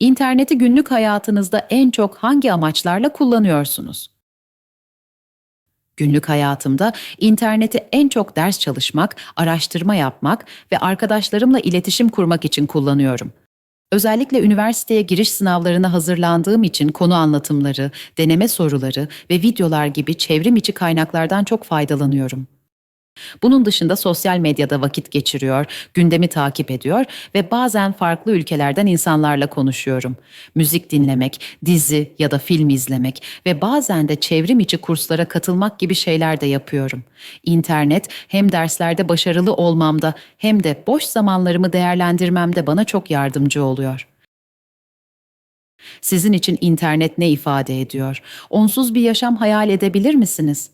İnterneti günlük hayatınızda en çok hangi amaçlarla kullanıyorsunuz? Günlük hayatımda interneti en çok ders çalışmak, araştırma yapmak ve arkadaşlarımla iletişim kurmak için kullanıyorum. Özellikle üniversiteye giriş sınavlarına hazırlandığım için konu anlatımları, deneme soruları ve videolar gibi çevrim içi kaynaklardan çok faydalanıyorum. Bunun dışında sosyal medyada vakit geçiriyor, gündemi takip ediyor ve bazen farklı ülkelerden insanlarla konuşuyorum. Müzik dinlemek, dizi ya da film izlemek ve bazen de çevrim içi kurslara katılmak gibi şeyler de yapıyorum. İnternet hem derslerde başarılı olmamda hem de boş zamanlarımı değerlendirmemde bana çok yardımcı oluyor. Sizin için internet ne ifade ediyor? Onsuz bir yaşam hayal edebilir misiniz?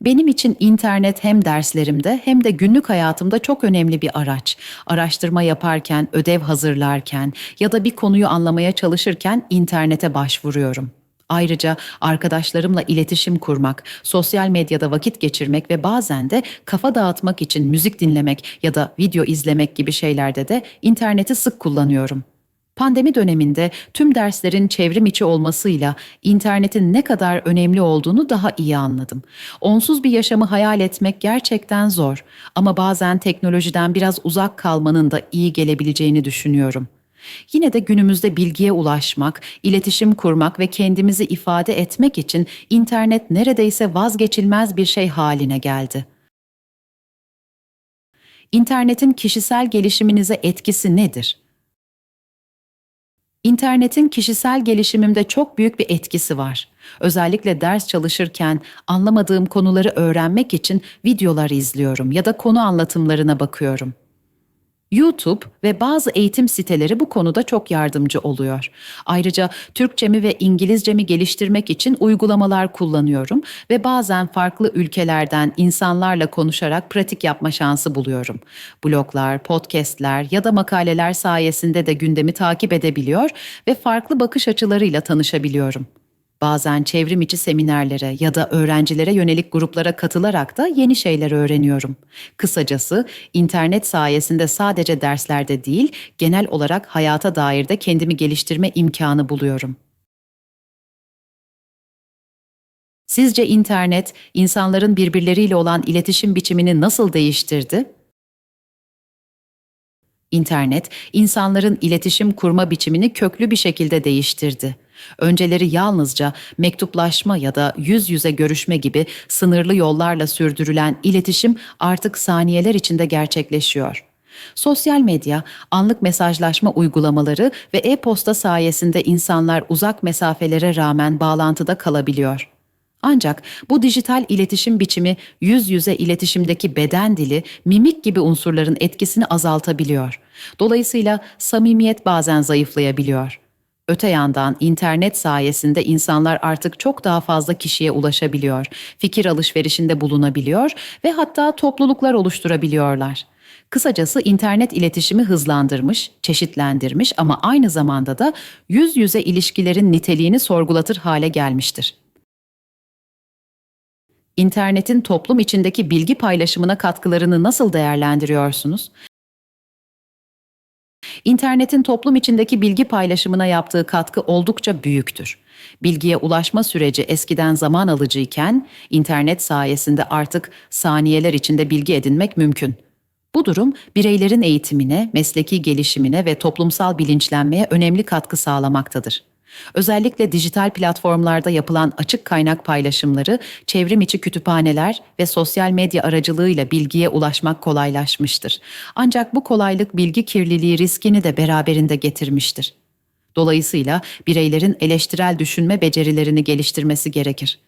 Benim için internet hem derslerimde hem de günlük hayatımda çok önemli bir araç. Araştırma yaparken, ödev hazırlarken ya da bir konuyu anlamaya çalışırken internete başvuruyorum. Ayrıca arkadaşlarımla iletişim kurmak, sosyal medyada vakit geçirmek ve bazen de kafa dağıtmak için müzik dinlemek ya da video izlemek gibi şeylerde de interneti sık kullanıyorum. Pandemi döneminde tüm derslerin çevrim içi olmasıyla internetin ne kadar önemli olduğunu daha iyi anladım. Onsuz bir yaşamı hayal etmek gerçekten zor ama bazen teknolojiden biraz uzak kalmanın da iyi gelebileceğini düşünüyorum. Yine de günümüzde bilgiye ulaşmak, iletişim kurmak ve kendimizi ifade etmek için internet neredeyse vazgeçilmez bir şey haline geldi. İnternetin kişisel gelişiminize etkisi nedir? İnternetin kişisel gelişimimde çok büyük bir etkisi var. Özellikle ders çalışırken anlamadığım konuları öğrenmek için videolar izliyorum ya da konu anlatımlarına bakıyorum. YouTube ve bazı eğitim siteleri bu konuda çok yardımcı oluyor. Ayrıca Türkçemi ve İngilizcemi geliştirmek için uygulamalar kullanıyorum ve bazen farklı ülkelerden insanlarla konuşarak pratik yapma şansı buluyorum. Bloglar, podcastler ya da makaleler sayesinde de gündemi takip edebiliyor ve farklı bakış açılarıyla tanışabiliyorum. Bazen çevrim içi seminerlere ya da öğrencilere yönelik gruplara katılarak da yeni şeyler öğreniyorum. Kısacası internet sayesinde sadece derslerde değil, genel olarak hayata dair de kendimi geliştirme imkanı buluyorum. Sizce internet insanların birbirleriyle olan iletişim biçimini nasıl değiştirdi? İnternet, insanların iletişim kurma biçimini köklü bir şekilde değiştirdi. Önceleri yalnızca mektuplaşma ya da yüz yüze görüşme gibi sınırlı yollarla sürdürülen iletişim artık saniyeler içinde gerçekleşiyor. Sosyal medya, anlık mesajlaşma uygulamaları ve e-posta sayesinde insanlar uzak mesafelere rağmen bağlantıda kalabiliyor. Ancak bu dijital iletişim biçimi yüz yüze iletişimdeki beden dili, mimik gibi unsurların etkisini azaltabiliyor. Dolayısıyla samimiyet bazen zayıflayabiliyor. Öte yandan internet sayesinde insanlar artık çok daha fazla kişiye ulaşabiliyor, fikir alışverişinde bulunabiliyor ve hatta topluluklar oluşturabiliyorlar. Kısacası internet iletişimi hızlandırmış, çeşitlendirmiş ama aynı zamanda da yüz yüze ilişkilerin niteliğini sorgulatır hale gelmiştir. İnternetin toplum içindeki bilgi paylaşımına katkılarını nasıl değerlendiriyorsunuz? İnternetin toplum içindeki bilgi paylaşımına yaptığı katkı oldukça büyüktür. Bilgiye ulaşma süreci eskiden zaman alıcıyken, internet sayesinde artık saniyeler içinde bilgi edinmek mümkün. Bu durum bireylerin eğitimine, mesleki gelişimine ve toplumsal bilinçlenmeye önemli katkı sağlamaktadır. Özellikle dijital platformlarda yapılan açık kaynak paylaşımları, çevrim içi kütüphaneler ve sosyal medya aracılığıyla bilgiye ulaşmak kolaylaşmıştır. Ancak bu kolaylık bilgi kirliliği riskini de beraberinde getirmiştir. Dolayısıyla bireylerin eleştirel düşünme becerilerini geliştirmesi gerekir.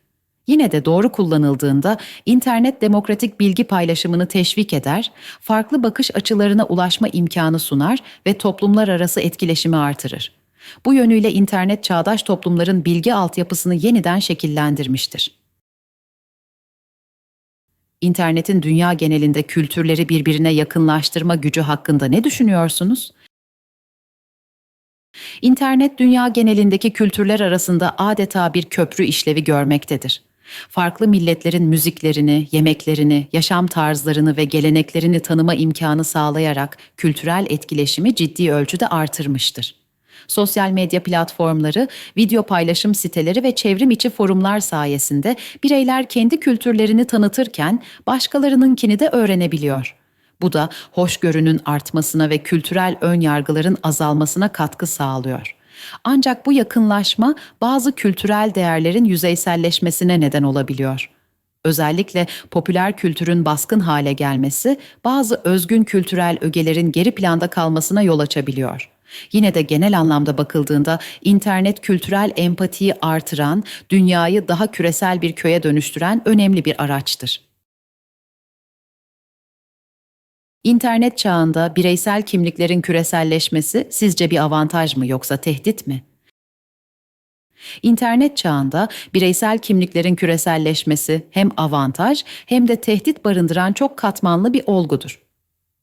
Yine de doğru kullanıldığında internet demokratik bilgi paylaşımını teşvik eder, farklı bakış açılarına ulaşma imkanı sunar ve toplumlar arası etkileşimi artırır. Bu yönüyle internet çağdaş toplumların bilgi altyapısını yeniden şekillendirmiştir. İnternetin dünya genelinde kültürleri birbirine yakınlaştırma gücü hakkında ne düşünüyorsunuz? İnternet dünya genelindeki kültürler arasında adeta bir köprü işlevi görmektedir. Farklı milletlerin müziklerini, yemeklerini, yaşam tarzlarını ve geleneklerini tanıma imkanı sağlayarak kültürel etkileşimi ciddi ölçüde artırmıştır. Sosyal medya platformları, video paylaşım siteleri ve çevrim içi forumlar sayesinde bireyler kendi kültürlerini tanıtırken başkalarınınkini de öğrenebiliyor. Bu da hoşgörünün artmasına ve kültürel ön yargıların azalmasına katkı sağlıyor. Ancak bu yakınlaşma bazı kültürel değerlerin yüzeyselleşmesine neden olabiliyor. Özellikle popüler kültürün baskın hale gelmesi bazı özgün kültürel ögelerin geri planda kalmasına yol açabiliyor. Yine de genel anlamda bakıldığında internet kültürel empatiyi artıran, dünyayı daha küresel bir köye dönüştüren önemli bir araçtır. İnternet çağında bireysel kimliklerin küreselleşmesi sizce bir avantaj mı yoksa tehdit mi? İnternet çağında bireysel kimliklerin küreselleşmesi hem avantaj hem de tehdit barındıran çok katmanlı bir olgudur.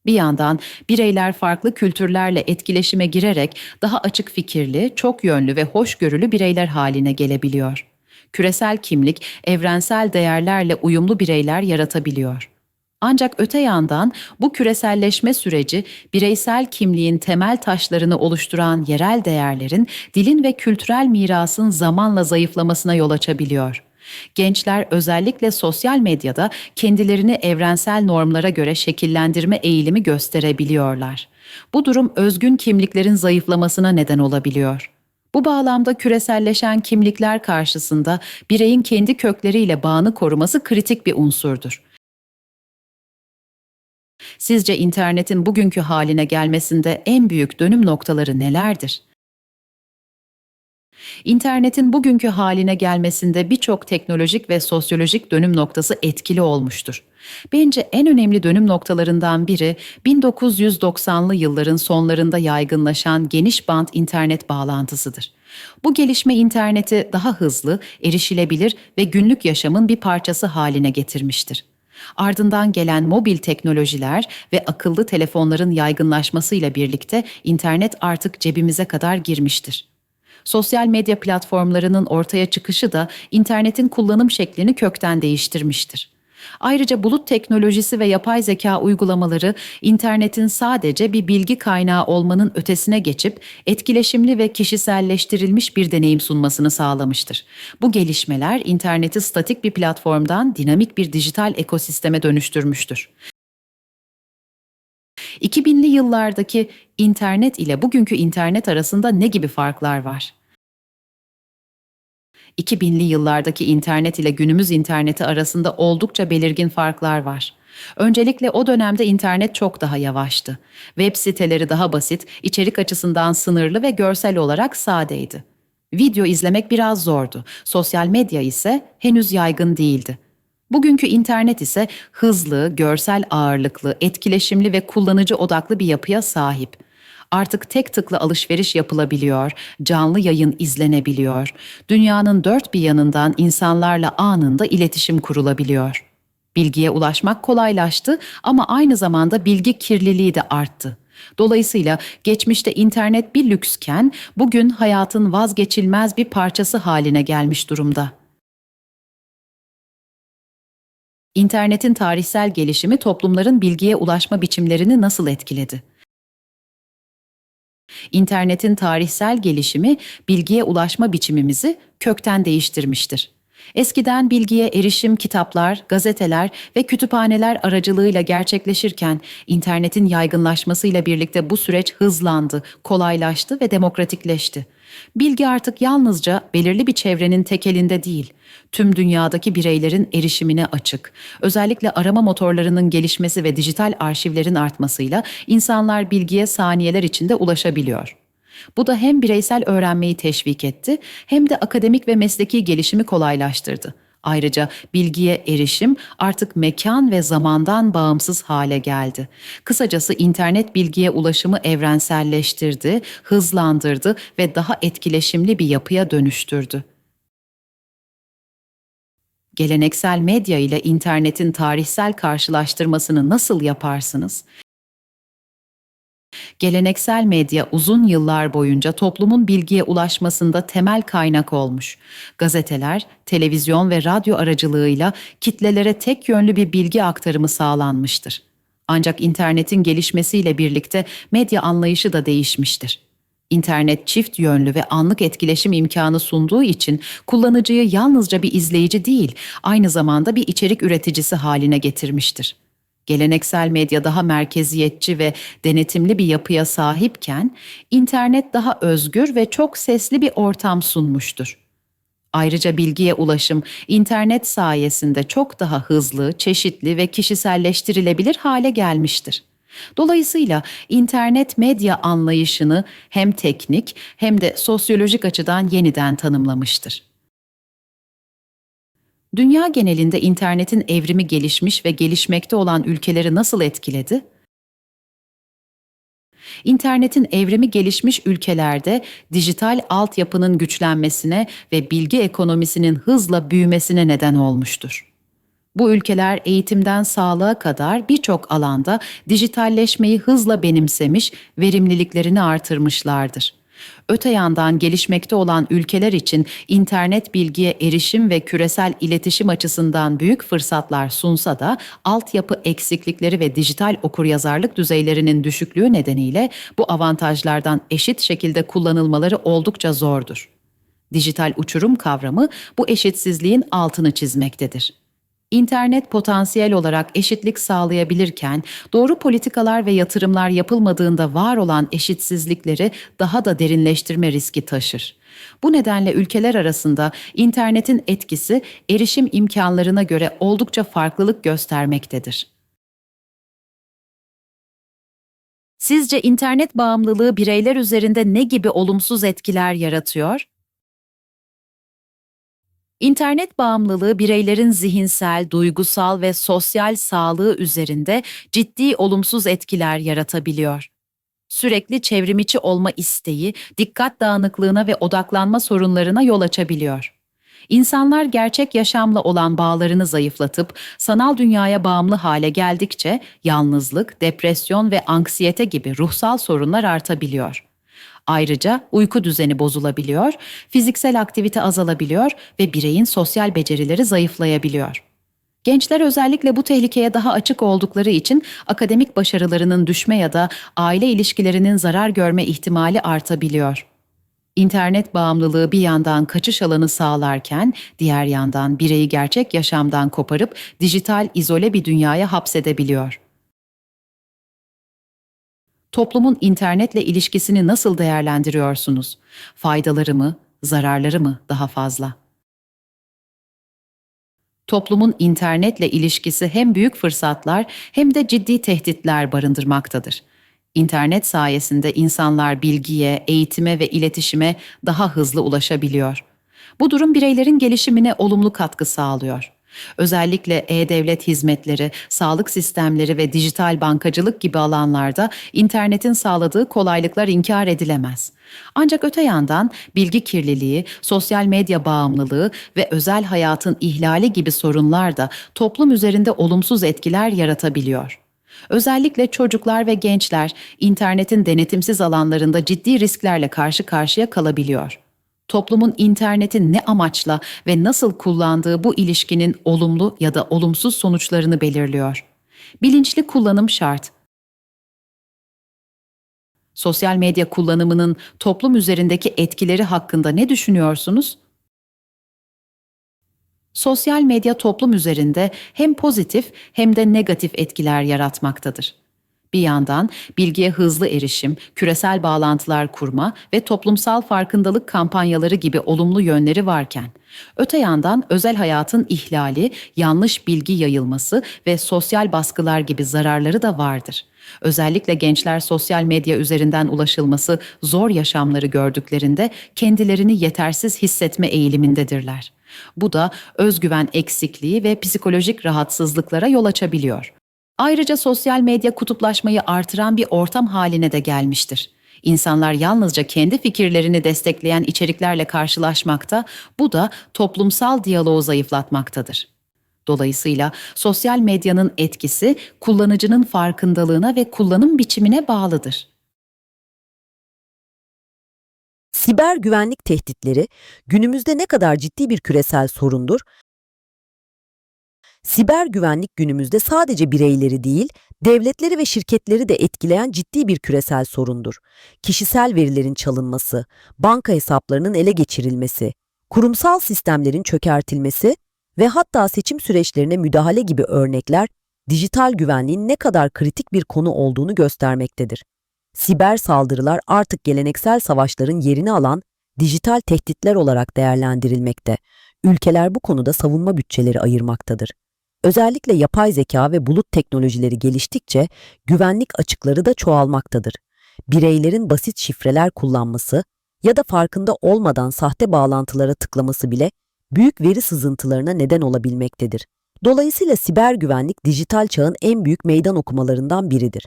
Bir yandan bireyler farklı kültürlerle etkileşime girerek daha açık fikirli, çok yönlü ve hoşgörülü bireyler haline gelebiliyor. Küresel kimlik evrensel değerlerle uyumlu bireyler yaratabiliyor. Ancak öte yandan bu küreselleşme süreci bireysel kimliğin temel taşlarını oluşturan yerel değerlerin, dilin ve kültürel mirasın zamanla zayıflamasına yol açabiliyor. Gençler özellikle sosyal medyada kendilerini evrensel normlara göre şekillendirme eğilimi gösterebiliyorlar. Bu durum özgün kimliklerin zayıflamasına neden olabiliyor. Bu bağlamda küreselleşen kimlikler karşısında bireyin kendi kökleriyle bağını koruması kritik bir unsurdur. Sizce internetin bugünkü haline gelmesinde en büyük dönüm noktaları nelerdir? İnternetin bugünkü haline gelmesinde birçok teknolojik ve sosyolojik dönüm noktası etkili olmuştur. Bence en önemli dönüm noktalarından biri 1990'lı yılların sonlarında yaygınlaşan geniş bant internet bağlantısıdır. Bu gelişme interneti daha hızlı, erişilebilir ve günlük yaşamın bir parçası haline getirmiştir. Ardından gelen mobil teknolojiler ve akıllı telefonların yaygınlaşmasıyla birlikte internet artık cebimize kadar girmiştir. Sosyal medya platformlarının ortaya çıkışı da internetin kullanım şeklini kökten değiştirmiştir. Ayrıca bulut teknolojisi ve yapay zeka uygulamaları internetin sadece bir bilgi kaynağı olmanın ötesine geçip etkileşimli ve kişiselleştirilmiş bir deneyim sunmasını sağlamıştır. Bu gelişmeler interneti statik bir platformdan dinamik bir dijital ekosisteme dönüştürmüştür. 2000'li yıllardaki internet ile bugünkü internet arasında ne gibi farklar var? 2000'li yıllardaki internet ile günümüz interneti arasında oldukça belirgin farklar var. Öncelikle o dönemde internet çok daha yavaştı. Web siteleri daha basit, içerik açısından sınırlı ve görsel olarak sadeydi. Video izlemek biraz zordu. Sosyal medya ise henüz yaygın değildi. Bugünkü internet ise hızlı, görsel ağırlıklı, etkileşimli ve kullanıcı odaklı bir yapıya sahip. Artık tek tıkla alışveriş yapılabiliyor, canlı yayın izlenebiliyor, dünyanın dört bir yanından insanlarla anında iletişim kurulabiliyor. Bilgiye ulaşmak kolaylaştı ama aynı zamanda bilgi kirliliği de arttı. Dolayısıyla geçmişte internet bir lüksken bugün hayatın vazgeçilmez bir parçası haline gelmiş durumda. İnternetin tarihsel gelişimi toplumların bilgiye ulaşma biçimlerini nasıl etkiledi? İnternetin tarihsel gelişimi bilgiye ulaşma biçimimizi kökten değiştirmiştir. Eskiden bilgiye erişim kitaplar, gazeteler ve kütüphaneler aracılığıyla gerçekleşirken internetin yaygınlaşmasıyla birlikte bu süreç hızlandı, kolaylaştı ve demokratikleşti. Bilgi artık yalnızca belirli bir çevrenin tekelinde değil, tüm dünyadaki bireylerin erişimine açık. Özellikle arama motorlarının gelişmesi ve dijital arşivlerin artmasıyla insanlar bilgiye saniyeler içinde ulaşabiliyor. Bu da hem bireysel öğrenmeyi teşvik etti hem de akademik ve mesleki gelişimi kolaylaştırdı. Ayrıca bilgiye erişim artık mekan ve zamandan bağımsız hale geldi. Kısacası internet bilgiye ulaşımı evrenselleştirdi, hızlandırdı ve daha etkileşimli bir yapıya dönüştürdü. Geleneksel medya ile internetin tarihsel karşılaştırmasını nasıl yaparsınız? Geleneksel medya uzun yıllar boyunca toplumun bilgiye ulaşmasında temel kaynak olmuş. Gazeteler, televizyon ve radyo aracılığıyla kitlelere tek yönlü bir bilgi aktarımı sağlanmıştır. Ancak internetin gelişmesiyle birlikte medya anlayışı da değişmiştir. İnternet çift yönlü ve anlık etkileşim imkanı sunduğu için kullanıcıyı yalnızca bir izleyici değil, aynı zamanda bir içerik üreticisi haline getirmiştir. Geleneksel medya daha merkeziyetçi ve denetimli bir yapıya sahipken, internet daha özgür ve çok sesli bir ortam sunmuştur. Ayrıca bilgiye ulaşım internet sayesinde çok daha hızlı, çeşitli ve kişiselleştirilebilir hale gelmiştir. Dolayısıyla internet medya anlayışını hem teknik hem de sosyolojik açıdan yeniden tanımlamıştır. Dünya genelinde internetin evrimi gelişmiş ve gelişmekte olan ülkeleri nasıl etkiledi? İnternetin evrimi gelişmiş ülkelerde dijital altyapının güçlenmesine ve bilgi ekonomisinin hızla büyümesine neden olmuştur. Bu ülkeler eğitimden sağlığa kadar birçok alanda dijitalleşmeyi hızla benimsemiş, verimliliklerini artırmışlardır. Öte yandan gelişmekte olan ülkeler için internet bilgiye erişim ve küresel iletişim açısından büyük fırsatlar sunsa da altyapı eksiklikleri ve dijital okuryazarlık düzeylerinin düşüklüğü nedeniyle bu avantajlardan eşit şekilde kullanılmaları oldukça zordur. Dijital uçurum kavramı bu eşitsizliğin altını çizmektedir. İnternet potansiyel olarak eşitlik sağlayabilirken doğru politikalar ve yatırımlar yapılmadığında var olan eşitsizlikleri daha da derinleştirme riski taşır. Bu nedenle ülkeler arasında internetin etkisi erişim imkanlarına göre oldukça farklılık göstermektedir. Sizce internet bağımlılığı bireyler üzerinde ne gibi olumsuz etkiler yaratıyor? İnternet bağımlılığı bireylerin zihinsel, duygusal ve sosyal sağlığı üzerinde ciddi olumsuz etkiler yaratabiliyor. Sürekli çevrimiçi olma isteği, dikkat dağınıklığına ve odaklanma sorunlarına yol açabiliyor. İnsanlar gerçek yaşamla olan bağlarını zayıflatıp sanal dünyaya bağımlı hale geldikçe yalnızlık, depresyon ve anksiyete gibi ruhsal sorunlar artabiliyor. Ayrıca uyku düzeni bozulabiliyor, fiziksel aktivite azalabiliyor ve bireyin sosyal becerileri zayıflayabiliyor. Gençler özellikle bu tehlikeye daha açık oldukları için akademik başarılarının düşme ya da aile ilişkilerinin zarar görme ihtimali artabiliyor. İnternet bağımlılığı bir yandan kaçış alanı sağlarken diğer yandan bireyi gerçek yaşamdan koparıp dijital izole bir dünyaya hapsedebiliyor. Toplumun internetle ilişkisini nasıl değerlendiriyorsunuz? Faydaları mı, zararları mı daha fazla? Toplumun internetle ilişkisi hem büyük fırsatlar hem de ciddi tehditler barındırmaktadır. İnternet sayesinde insanlar bilgiye, eğitime ve iletişime daha hızlı ulaşabiliyor. Bu durum bireylerin gelişimine olumlu katkı sağlıyor. Özellikle e-devlet hizmetleri, sağlık sistemleri ve dijital bankacılık gibi alanlarda internetin sağladığı kolaylıklar inkar edilemez. Ancak öte yandan bilgi kirliliği, sosyal medya bağımlılığı ve özel hayatın ihlali gibi sorunlar da toplum üzerinde olumsuz etkiler yaratabiliyor. Özellikle çocuklar ve gençler internetin denetimsiz alanlarında ciddi risklerle karşı karşıya kalabiliyor toplumun interneti ne amaçla ve nasıl kullandığı bu ilişkinin olumlu ya da olumsuz sonuçlarını belirliyor. Bilinçli kullanım şart. Sosyal medya kullanımının toplum üzerindeki etkileri hakkında ne düşünüyorsunuz? Sosyal medya toplum üzerinde hem pozitif hem de negatif etkiler yaratmaktadır. Bir yandan bilgiye hızlı erişim, küresel bağlantılar kurma ve toplumsal farkındalık kampanyaları gibi olumlu yönleri varken, öte yandan özel hayatın ihlali, yanlış bilgi yayılması ve sosyal baskılar gibi zararları da vardır. Özellikle gençler sosyal medya üzerinden ulaşılması zor yaşamları gördüklerinde kendilerini yetersiz hissetme eğilimindedirler. Bu da özgüven eksikliği ve psikolojik rahatsızlıklara yol açabiliyor. Ayrıca sosyal medya kutuplaşmayı artıran bir ortam haline de gelmiştir. İnsanlar yalnızca kendi fikirlerini destekleyen içeriklerle karşılaşmakta, bu da toplumsal diyaloğu zayıflatmaktadır. Dolayısıyla sosyal medyanın etkisi kullanıcının farkındalığına ve kullanım biçimine bağlıdır. Siber güvenlik tehditleri günümüzde ne kadar ciddi bir küresel sorundur Siber güvenlik günümüzde sadece bireyleri değil, devletleri ve şirketleri de etkileyen ciddi bir küresel sorundur. Kişisel verilerin çalınması, banka hesaplarının ele geçirilmesi, kurumsal sistemlerin çökertilmesi ve hatta seçim süreçlerine müdahale gibi örnekler dijital güvenliğin ne kadar kritik bir konu olduğunu göstermektedir. Siber saldırılar artık geleneksel savaşların yerini alan dijital tehditler olarak değerlendirilmekte. Ülkeler bu konuda savunma bütçeleri ayırmaktadır. Özellikle yapay zeka ve bulut teknolojileri geliştikçe güvenlik açıkları da çoğalmaktadır. Bireylerin basit şifreler kullanması ya da farkında olmadan sahte bağlantılara tıklaması bile büyük veri sızıntılarına neden olabilmektedir. Dolayısıyla siber güvenlik dijital çağın en büyük meydan okumalarından biridir.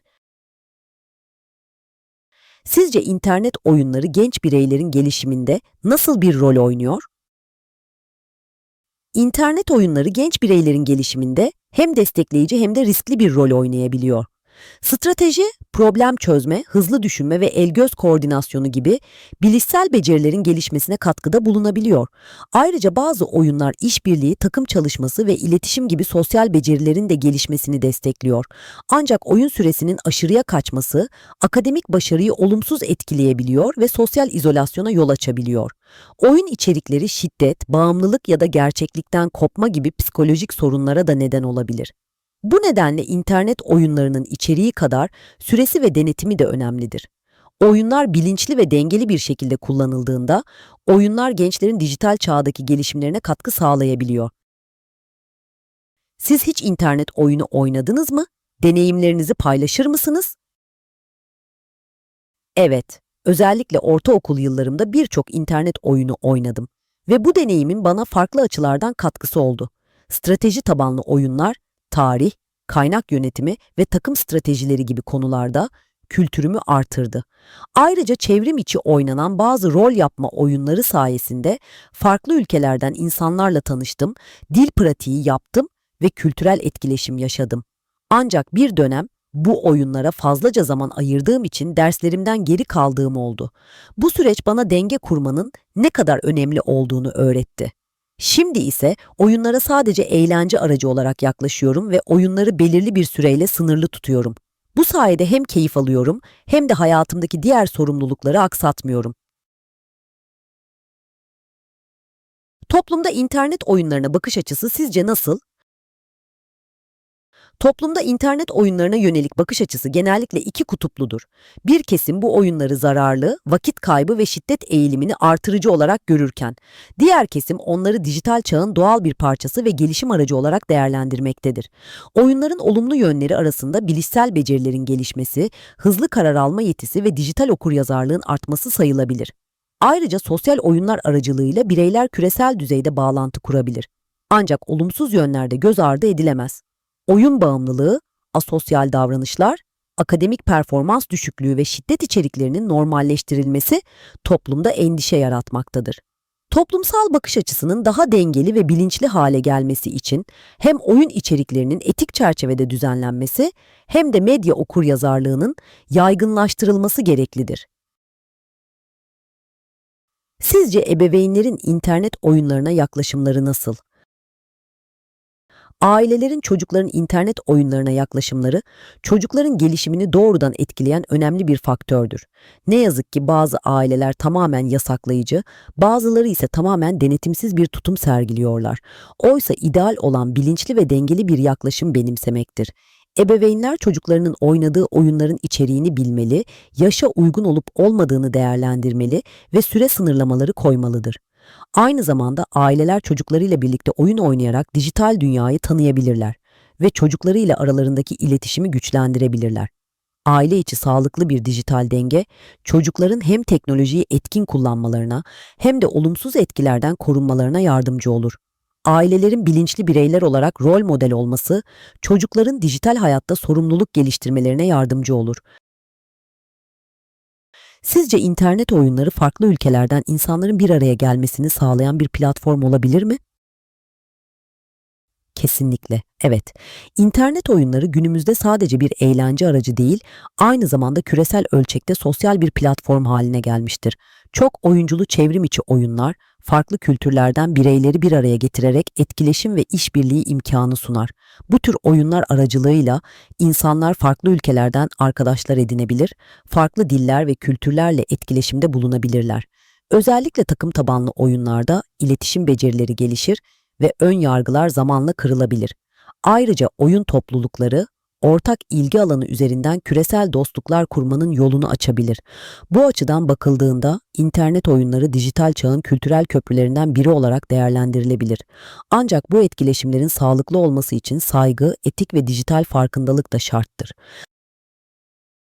Sizce internet oyunları genç bireylerin gelişiminde nasıl bir rol oynuyor? İnternet oyunları genç bireylerin gelişiminde hem destekleyici hem de riskli bir rol oynayabiliyor. Strateji, problem çözme, hızlı düşünme ve el-göz koordinasyonu gibi bilişsel becerilerin gelişmesine katkıda bulunabiliyor. Ayrıca bazı oyunlar işbirliği, takım çalışması ve iletişim gibi sosyal becerilerin de gelişmesini destekliyor. Ancak oyun süresinin aşırıya kaçması akademik başarıyı olumsuz etkileyebiliyor ve sosyal izolasyona yol açabiliyor. Oyun içerikleri şiddet, bağımlılık ya da gerçeklikten kopma gibi psikolojik sorunlara da neden olabilir. Bu nedenle internet oyunlarının içeriği kadar süresi ve denetimi de önemlidir. Oyunlar bilinçli ve dengeli bir şekilde kullanıldığında oyunlar gençlerin dijital çağdaki gelişimlerine katkı sağlayabiliyor. Siz hiç internet oyunu oynadınız mı? Deneyimlerinizi paylaşır mısınız? Evet, özellikle ortaokul yıllarımda birçok internet oyunu oynadım ve bu deneyimin bana farklı açılardan katkısı oldu. Strateji tabanlı oyunlar tarih, kaynak yönetimi ve takım stratejileri gibi konularda kültürümü artırdı. Ayrıca çevrim içi oynanan bazı rol yapma oyunları sayesinde farklı ülkelerden insanlarla tanıştım, dil pratiği yaptım ve kültürel etkileşim yaşadım. Ancak bir dönem bu oyunlara fazlaca zaman ayırdığım için derslerimden geri kaldığım oldu. Bu süreç bana denge kurmanın ne kadar önemli olduğunu öğretti. Şimdi ise oyunlara sadece eğlence aracı olarak yaklaşıyorum ve oyunları belirli bir süreyle sınırlı tutuyorum. Bu sayede hem keyif alıyorum hem de hayatımdaki diğer sorumlulukları aksatmıyorum. Toplumda internet oyunlarına bakış açısı sizce nasıl? Toplumda internet oyunlarına yönelik bakış açısı genellikle iki kutupludur. Bir kesim bu oyunları zararlı, vakit kaybı ve şiddet eğilimini artırıcı olarak görürken, diğer kesim onları dijital çağın doğal bir parçası ve gelişim aracı olarak değerlendirmektedir. Oyunların olumlu yönleri arasında bilişsel becerilerin gelişmesi, hızlı karar alma yetisi ve dijital okuryazarlığın artması sayılabilir. Ayrıca sosyal oyunlar aracılığıyla bireyler küresel düzeyde bağlantı kurabilir. Ancak olumsuz yönlerde göz ardı edilemez oyun bağımlılığı, asosyal davranışlar, akademik performans düşüklüğü ve şiddet içeriklerinin normalleştirilmesi toplumda endişe yaratmaktadır. Toplumsal bakış açısının daha dengeli ve bilinçli hale gelmesi için hem oyun içeriklerinin etik çerçevede düzenlenmesi hem de medya okuryazarlığının yaygınlaştırılması gereklidir. Sizce ebeveynlerin internet oyunlarına yaklaşımları nasıl? Ailelerin çocukların internet oyunlarına yaklaşımları, çocukların gelişimini doğrudan etkileyen önemli bir faktördür. Ne yazık ki bazı aileler tamamen yasaklayıcı, bazıları ise tamamen denetimsiz bir tutum sergiliyorlar. Oysa ideal olan bilinçli ve dengeli bir yaklaşım benimsemektir. Ebeveynler çocuklarının oynadığı oyunların içeriğini bilmeli, yaşa uygun olup olmadığını değerlendirmeli ve süre sınırlamaları koymalıdır. Aynı zamanda aileler çocuklarıyla birlikte oyun oynayarak dijital dünyayı tanıyabilirler ve çocuklarıyla aralarındaki iletişimi güçlendirebilirler. Aile içi sağlıklı bir dijital denge, çocukların hem teknolojiyi etkin kullanmalarına hem de olumsuz etkilerden korunmalarına yardımcı olur. Ailelerin bilinçli bireyler olarak rol model olması, çocukların dijital hayatta sorumluluk geliştirmelerine yardımcı olur Sizce internet oyunları farklı ülkelerden insanların bir araya gelmesini sağlayan bir platform olabilir mi? Kesinlikle. Evet. İnternet oyunları günümüzde sadece bir eğlence aracı değil, aynı zamanda küresel ölçekte sosyal bir platform haline gelmiştir. Çok oyunculu çevrim içi oyunlar, farklı kültürlerden bireyleri bir araya getirerek etkileşim ve işbirliği imkanı sunar. Bu tür oyunlar aracılığıyla insanlar farklı ülkelerden arkadaşlar edinebilir, farklı diller ve kültürlerle etkileşimde bulunabilirler. Özellikle takım tabanlı oyunlarda iletişim becerileri gelişir ve ön yargılar zamanla kırılabilir. Ayrıca oyun toplulukları ortak ilgi alanı üzerinden küresel dostluklar kurmanın yolunu açabilir. Bu açıdan bakıldığında internet oyunları dijital çağın kültürel köprülerinden biri olarak değerlendirilebilir. Ancak bu etkileşimlerin sağlıklı olması için saygı, etik ve dijital farkındalık da şarttır.